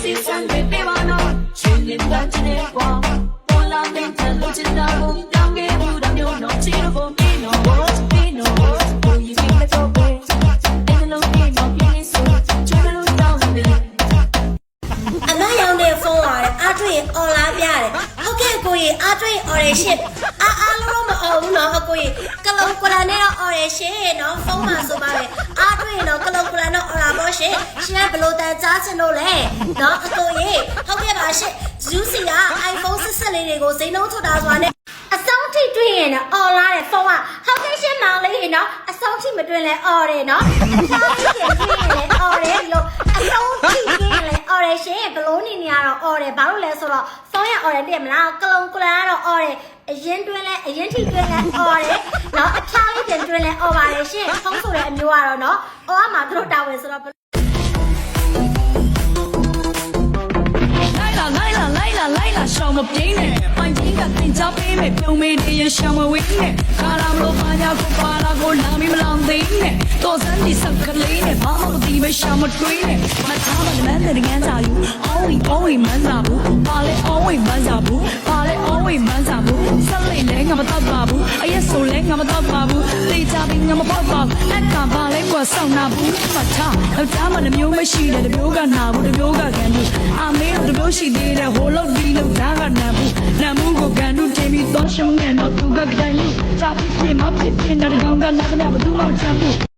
Si sangre te va no, chilinda chine kwa. Pola menta lo chinda bo, dange bura myo no chiro bo mino. Mino, bo yi bi me to be. En lo bi mo pini su, chuga lo down me. အမရောင်တဲ့ဖုန်းလာတယ်အားတွေ့ရင်အော်လာပြတယ်ဟုတ်ကဲ့ကိုကြီးအားတွေ့ရင်အော်ရရှင်အားအားလုံးတော့မအော်ဘူးနော်အကိုကြီးကလုံးကလာနဲ့ ပါတယ်ရှင်နော်ဖုန်းမှာဆိုပါတယ်အားတွေ့ရင်တော့ကလုံကလန်တော့အော်လာပေါ့ရှင်ရှင်ကဘလို့တန်ကြားချင်လို့လဲနော်အကိုရေဟုတ်ကဲ့ပါရှင် Juicy က iPhone 16လေးတွေကိုစိမ့်လုံးထွက်တာဆိုတာနဲ့အဆုံးထိတွေ့ရင်တော့အော်လာတဲ့ဖုန်းကဟုတ်ကဲ့ရှင်မောင်လေးရေနော်အဆုံးထိမတွေ့လဲအော်တယ်နော်အဆုံးထိတွေ့ရင်လဲအော်တယ်ဒီလိုအဆုံးထိတွေ့ရင်လဲအော်တယ်ရှင်ဘလို့နေနေရတော့အော်တယ်ဘာလို့လဲဆိုတော့ အော်တယ်တဲ့မလားကလုံကလန်ကတော့အော်တယ်အရင်တွင်းလဲအရင်ထိတွင်းလဲအော်တယ်နော်အချားလေးပြန်တွင်းလဲအော်ပါတယ်ရှင်ဖုန်းဆိုတဲ့အမျိုးကတော့နော်အော်အမှသူတို့တာဝန်ဆိုတော့ရှောင်းမပြင်းနဲ့ပိုင်ချင်းကတင်ချပေးမယ်ပြုံးမေးတရရှောင်းမဝင်းနဲ့ကာလာမလို့ပါညာကိုပါလာကိုလာမီမလောင်သိနဲ့တော်စံဒီစပ်ကလေးနဲ့ဘာမှမသိပဲရှောင်းမတွေးနဲ့မထားမလမ်းတဲ့ငန်းစာယူ always always မန်းစာဘူးပါလေ always မန်းစာဘူးပါလေ always မန်းစာဘူးဆက်လိုက်လဲငါမတော့ပါဘူးအရက်ဆိုလဲငါမတော့ပါဘူးသိကြပြီးငါမပေါ့ပါဘူးအက်ကပါလဲကွာဆောင်းနာဘူးမထားယောက်ျားမနှမျိုးမရှိတဲ့တမျိုးကနာဘူးတမျိုးကကန်ဘူးအမေတို့တမျိုးရှိသေးတယ်ဟိုလောက်ဒီလောက်ဒါကနာဘူးနာမှုကိုကန်တို့တင်ပြီးတော့ရှုံးနေတော့သူကကြိုင်လို့စာဖြစ်ဖြစ်မဖြစ်ဖြစ်တဲ့ကောင်ကလည်းကလည်းဘယ်သူမှမချမ်းဘူး